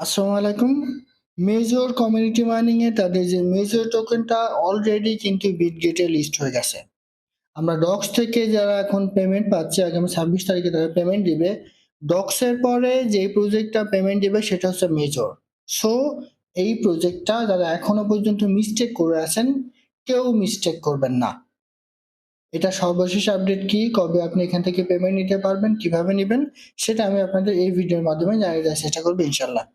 আসসালামু আলাইকুম। Major community mining এ তাদের যে মেজর টোকেনটা অলরেডি কিন্তু বিটগেটে লিস্ট হয়ে গেছে। আমরা ডক্স থেকে যারা এখন পেমেন্ট পাচ্ছে, আগামী ছাব্বিশ তারিখে তারা পেমেন্ট দিবে। ডক্সের পরে যে প্রজেক্টটা পেমেন্ট দিবে সেটা হচ্ছে মেজর সো এই প্রজেক্টটা যারা এখনও পর্যন্ত মিস্টেক করে আছেন, কেউ মিস্টেক করবেন না। এটা সর্বশেষ আপডেট কি, কবে আপনি এখান থেকে পেমেন্ট নিতে পারবেন, কীভাবে নেবেন, সেটা আমি আপনাদের এই ভিডিওর মাধ্যমে জানিয়ে দেওয়ার চেষ্টা করব ইনশাল্লাহ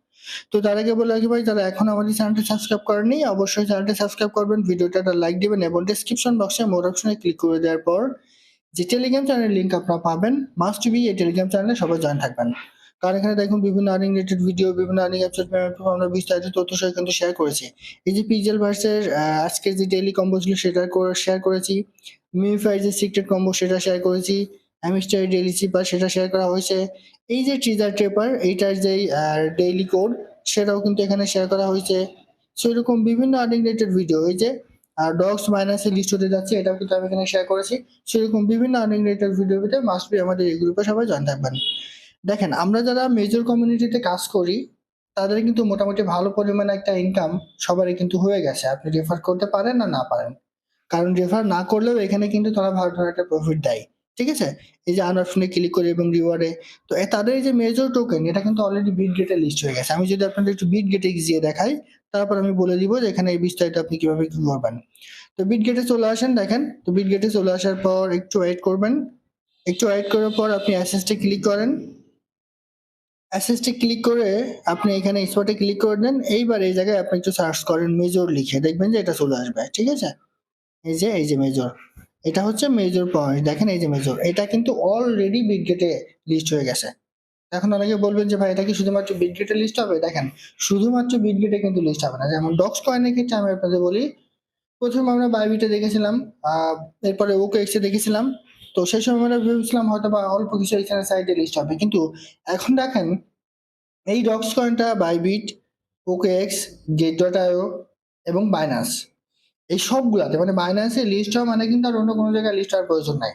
তো তার আগে বলে রাখি ভাই, যারা এখন আমাদের চ্যানেলটি সাবস্ক্রাইব করেনি অবশ্যই চ্যানেলটি সাবস্ক্রাইব করবেন, ভিডিওটা একটা লাইক দিবেন এবং ডেসক্রিপশন বক্সে মোর অপশনে ক্লিক করে দেওয়ার পর যে টেলিগ্রাম চ্যানেল লিঙ্ক আপনারা পাবেন মাস্ট বি এই টেলিগ্রাম চ্যানেলে সবাই জয়েন থাকবেন। কারণ এখানে দেখুন বিভিন্ন আর্নিং রিলেটেড ভিডিও বিভিন্ন আর্নিং অ্যাপসের আমরা বিস্তারিত তথ্য সহ কিন্তু শেয়ার করেছি। এই যে পিজেল ভার্সের আজকের যে ডেইলি কম্বো ছিল সেটা শেয়ার করেছি। মিউফাই যে সিক্রেট কম্বো সেটা শেয়ার করেছি। অ্যামিস্টার ডেইলি চিপার সেটা শেয়ার করা হয়েছে। এই যে ট্রিজার ট্রেপার এইটার যে ডেইলি কোড সেটাও কিন্তু এখানে শেয়ার করা হয়েছে। সো এরকম বিভিন্ন আর্নিং রিলেটেড ভিডিও এই যে আর ডগস মাইনাসে লিস্ট হতে যাচ্ছে, এটাও কিন্তু আমি এখানে শেয়ার করেছি। সেরকম বিভিন্ন আর্নিং রিলেটেড ভিডিও পেতে মাস্ট বি আমাদের এই গ্রুপে সবাই জয়েন থাকবেন। দেখেন, আমরা যারা মেজর কমিউনিটিতে কাজ করি, তাদের কিন্তু মোটামুটি ভালো পরিমাণে একটা ইনকাম সবারই কিন্তু হয়ে গেছে। আপনি রেফার করতে পারেন না না পারেন। কারণ রেফার না করলেও এখানে কিন্তু তারা ভালো ধরনের একটা প্রফিট দেয়। ঠিক আছে? এই যে আন অপশনে ক্লিক করে এবং রিওয়ার্ডে তো তাদের এই যে মেজর টোকেন এটা কিন্তু অলরেডি বিট গেটে লিস্ট হয়ে গেছে। আমি যদি আপনাদের একটু বিট গেটে গিয়ে দেখাই, তারপর আমি বলে দিব যে এখানে এই বিস্তারিত আপনি কীভাবে কি করবেন তো বিট গেটে চলে আসেন, দেখেন। তো বিট গেটে চলে আসার পর একটু ওয়েট করবেন। একটু ওয়েট করার পর আপনি অ্যাসেসটে ক্লিক করেন। অ্যাসেসটে ক্লিক করে আপনি এখানে স্পটে ক্লিক করে দেন। এইবার এই জায়গায় আপনি একটু সার্চ করেন মেজর লিখে। দেখবেন যে এটা চলে আসবে। ঠিক আছে? এই যে এই যে মেজর এটা হচ্ছে মেজর পয়েন্ট দেখেন এই যে মেজর এটা কিন্তু অলরেডি বিটগেটে লিস্ট হয়ে গেছে। এখন অনেকে বলবেন যে ভাই, এটা কি শুধুমাত্র বিটগেটে লিস্ট হবে? দেখেন, শুধুমাত্র বিটগেটে কিন্তু লিস্ট হবে না। যেমন ডক্স কয়েনের ক্ষেত্রে আমি আপনাদের বলি, প্রথম আমরা বাইবিটে দেখেছিলাম এরপরে ওকে এক্সে দেখেছিলাম। তো সেই সময় আমরা ভেবেছিলাম হয়তো বা অল্প কিছু এখানে সাইডে লিস্ট হবে। কিন্তু এখন দেখেন, এই ডক্স কয়েনটা Bybit OKX Gate dot এবং বাইনান্স এই সবগুলাতে মানে বাইন্যান্সে লিস্ট হওয়া মানে কিন্তু আর অন্য কোনো জায়গায় লিস্ট হওয়ার প্রয়োজন নাই।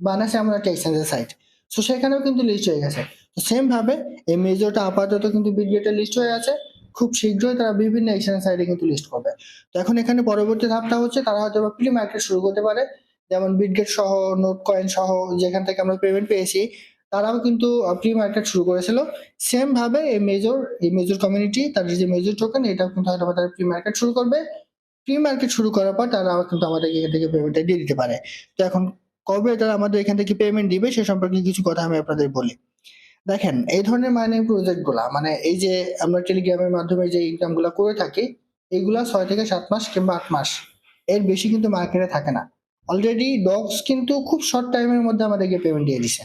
বাইন্যান্সে এমন একটা এক্সচেঞ্জের সাইট সো সেখানেও কিন্তু লিস্ট হয়ে গেছে। তো সেমভাবে এই মেজরটা আপাতত কিন্তু বিডগেটে লিস্ট হয়ে আছে। খুব শীঘ্রই তারা বিভিন্ন এক্সচেঞ্জ সাইটে কিন্তু লিস্ট করবে। তো এখন এখানে পরবর্তী ধাপটা হচ্ছে তারা হয়তো বা প্রি মার্কেট শুরু করতে পারে। যেমন বিটগেট সহ নোট কয়েন সহ, যেখান থেকে আমরা পেমেন্ট পেয়েছি, তারাও কিন্তু প্রি মার্কেট শুরু করেছিল। সেম ভাবে এই মেজর এই মেজর কমিউনিটি তাদের যে মেজর টোকেন এটাও কিন্তু হয়তো তারা প্রি মার্কেট শুরু করবে। প্রি মার্কেট শুরু করার পর তারা কিন্তু আমাদের এখান থেকে পেমেন্টটা দিয়ে দিতে পারে। তো এখন কবে তারা আমাদের এখান থেকে পেমেন্ট দিবে সে সম্পর্কে কিছু কথা আমি আপনাদের বলি। দেখেন, এই ধরনের মাইনিং প্রজেক্টগুলা মানে এই যে আমরা টেলিগ্রামের মাধ্যমে যে ইনকামগুলা করে থাকি, এইগুলা ছয় থেকে সাত মাস কিংবা আট মাস। এর বেশি কিন্তু মার্কেটে থাকে না। অলরেডি ডগস কিন্তু খুব শর্ট টাইমের মধ্যে আমাদেরকে পেমেন্ট দিয়ে দিছে।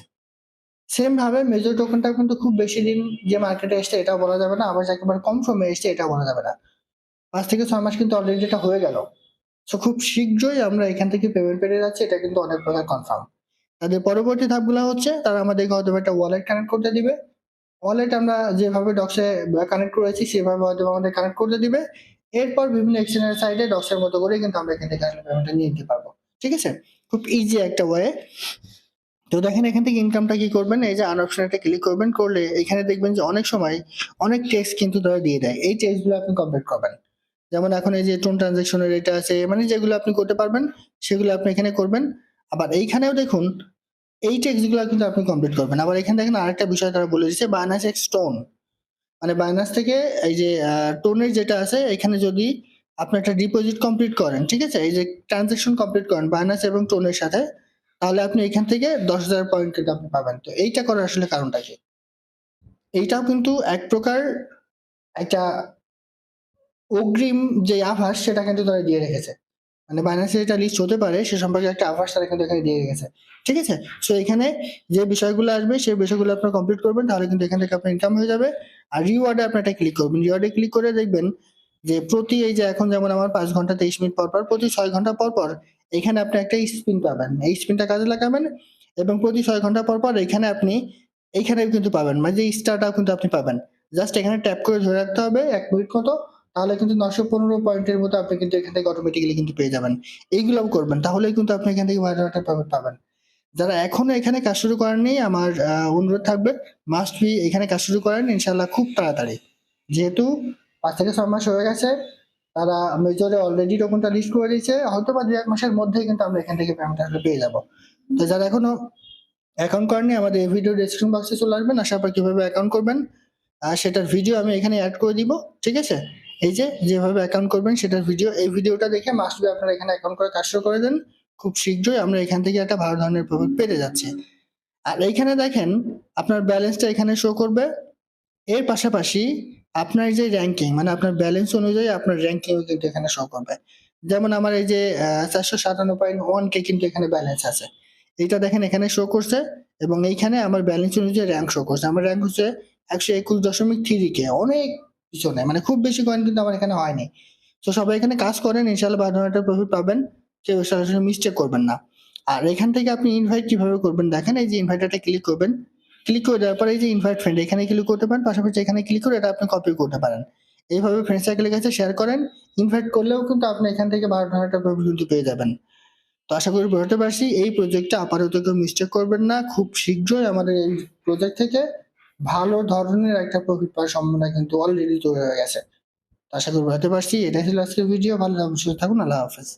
সেম ভাবে মেজর টোকেনটা কিন্তু খুব বেশি দিন যে মার্কেটে এসছে, এটাও বলা যাবে না। আবার একেবারে কম সময়ে এসছে এটা বলা যাবে না। পাঁচ থেকে ছয় মাস কিন্তু অলরেডি এটা হয়ে গেল। সো খুব শীঘ্রই আমরা এখান থেকে পেমেন্ট পেয়ে যাচ্ছি, এটা কিন্তু অনেক প্রকার কনফার্ম তাদের পরবর্তী ধাপগুলো হচ্ছে, তারা আমাদেরকে হয়তো একটা ওয়ালেট কানেক্ট করতে দিবে। ওয়ালেট আমরা যেভাবে ডক্সে কানেক্ট করেছি, সেভাবে হয়তো আমাদের কানেক্ট করতে দিবে। এরপর বিভিন্ন এক্সচেঞ্জের সাইডে ডক্সের মতো করে কিন্তু আমরা এখান থেকে আসলে পেমেন্টটা নিয়ে নিতে পারব। ঠিক আছে? খুব ইজি একটা ওয়ে তো দেখেন, এখান থেকে ইনকামটা কি করবেন? এই যে আন অপশনটা ক্লিক করবেন, করলে এখানে দেখবেন যে অনেক সময় অনেক টেক্সট কিন্তু তারা দিয়ে দেয়। এই টেক্সটগুলো আপনি কমপ্লিট করবেন। যেমন এখন এই যে টোন ট্রানজেকশনের এটা আছে মানে যেগুলো আপনি করতে পারবেন, সেগুলো আপনি এখানে করবেন। আবার এইখানেও দেখুন, এই টেক্সটগুলো কিন্তু আপনি কমপ্লিট করবেন। আবার এখানে দেখেন আরেকটা বিষয় তারা বলে দিচ্ছে বাইনাস এক্স টোন মানে বাইনাস থেকে এই যে টোনের যেটা আছে, এখানে যদি আপনি একটা ডিপোজিট কমপ্লিট করেন, ঠিক আছে? এই যে ট্রানজেকশন কমপ্লিট করেন বাইনাস এবং টোনের সাথে, তাহলে আপনি এখান থেকে দশ হাজার পয়েন্ট কিন্তু আপনি পাবেন। তো এইটা করার আসলে কারণটা কি? এইটাও কিন্তু এক প্রকার একটা অগ্রিম যে আভাস, সেটা কিন্তু তারা দিয়ে রেখেছে। মানে বাইন্যান্সে যেটা লিস্ট হতে পারে, সে সম্পর্কে একটা আভাস তারা কিন্তু এখানে দিয়ে রেখেছে। ঠিক আছে? সো এখানে যে বিষয়গুলো আসবে সেই বিষয়গুলো আপনার কমপ্লিট করবেন, তাহলে কিন্তু এখান থেকে আপনার ইনকাম হয়ে যাবে। আর রিওয়ার্ডে আপনি একটা ক্লিক করবেন। রিওয়ার্ডে ক্লিক করে দেখবেন যে প্রতি এই যে এখন যেমন আমার পাঁচ ঘণ্টা, তেইশ মিনিট পর পর, প্রতি ছয় ঘণ্টা পর পর এখানে আপনি একটা স্পিন পাবেন। এই স্পিনটা কাজে লাগাবেন এবং প্রতি ছয় ঘণ্টা পর পর এখানে আপনি এইখানেও কিন্তু পাবেন। মানে যে স্টারটাও কিন্তু আপনি পাবেন। জাস্ট এখানে ট্যাপ করে ধরে রাখতে হবে, এক মিনিট মতো। তাহলে কিন্তু নশো পনেরো পয়েন্টের মতো আপনি কিন্তু এখান থেকে অটোমেটিক্যালি কিন্তু পেয়ে যাবেন। এইগুলোও করবেন তাহলে কিন্তু আপনি এখান থেকে একটা প্রফিট পাবেন। যারা এখনও এখানে কাজ শুরু করেননি, আমার অনুরোধ থাকবে মাস্ট বি এখানে কাজ শুরু করেন ইনশাল্লাহ খুব তাড়াতাড়ি। যেহেতু পাঁচ থেকে ছয় মাস হয়ে গেছে, তারা মেজরে অলরেডি টোকনটা লিস্ট করে দিয়েছে, হয়তো বা দু এক মাসের মধ্যেই কিন্তু আমরা এখান থেকে পেমেন্ট আসলে পেয়ে যাব। তো যারা এখনও অ্যাকাউন্ট করেনি আমাদের এই ভিডিও ডিসক্রিপশন বক্সে চলে আসবেন আসার পর কীভাবে অ্যাকাউন্ট করবেন, আর সেটার ভিডিও আমি এখানে অ্যাড করে দিব, ঠিক আছে? এই যে, যেভাবে অ্যাকাউন্ট করবেন সেটার ভিডিও এই ভিডিওটা দেখে মাস্ট আপনারা এখানে অ্যাকাউন্ট করে কাজ শুরু করে দেন। খুব শীঘ্রই আমরা এখান থেকে একটা ভালো ধরনের প্রফিট পেতে যাচ্ছি। আর এইখানে দেখেন, আপনার ব্যালেন্সটা এখানে শো করবে। এর পাশাপাশি আপনার যে র্যাঙ্কিং মানে আপনার ব্যালেন্স অনুযায়ী আপনার র্যাঙ্কিং কিন্তু এখানে শো করবে। যেমন আমার এই যে চারশো সাতান্ন পয়েন্ট ওয়ান কে কিন্তু এখানে ব্যালেন্স আছে। এইটা দেখেন এখানে শো করছে এবং এইখানে আমার ব্যালেন্স অনুযায়ী র্যাঙ্ক শো করছে। আমার র্যাঙ্ক হচ্ছে একশো একুশ দশমিক থ্রি কে অনেক পিছনে মানে খুব বেশি কয়েন কিন্তু আমার এখানে হয়নি। তো সবাই এখানে কাজ করেন ইনশাল্লাহ ভালো একটা প্রফিট পাবেন। কেউ সরাসরি মিস্টেক করবেন না। আর এখান থেকে আপনি ইনভাইট কীভাবে করবেন দেখেন, এই যে ইনভাইটারটা ক্লিক করবেন। ক্লিক করে দেওয়ার পরে এই যে ইনভাইট ফ্রেন্ড এখানে ক্লিক করতে পারেন। পাশাপাশি এখানে ক্লিক করে এটা আপনি কপি করতে পারেন। এইভাবে ফ্রেন্ড সার্কেলের কাছে শেয়ার করেন। ইনভাইট করলেও কিন্তু আপনি এখান থেকে বারো একটা প্রফিট কিন্তু পেয়ে যাবেন। তো আশা করি বলতে পারছি, এই প্রজেক্টটা আপাতত কেউ মিস্টেক করবেন না। খুব শীঘ্রই আমাদের এই প্রজেক্ট থেকে ভালো ধরনের একটা প্রফিট পাওয়ার সম্ভাবনা কিন্তু অলরেডি তৈরি হয়ে গেছে। আশা করব হতে পারছি। এটাই ছিল আজকের ভিডিও ভালো অবশ্যই থাকুন। আল্লাহ হাফেজ।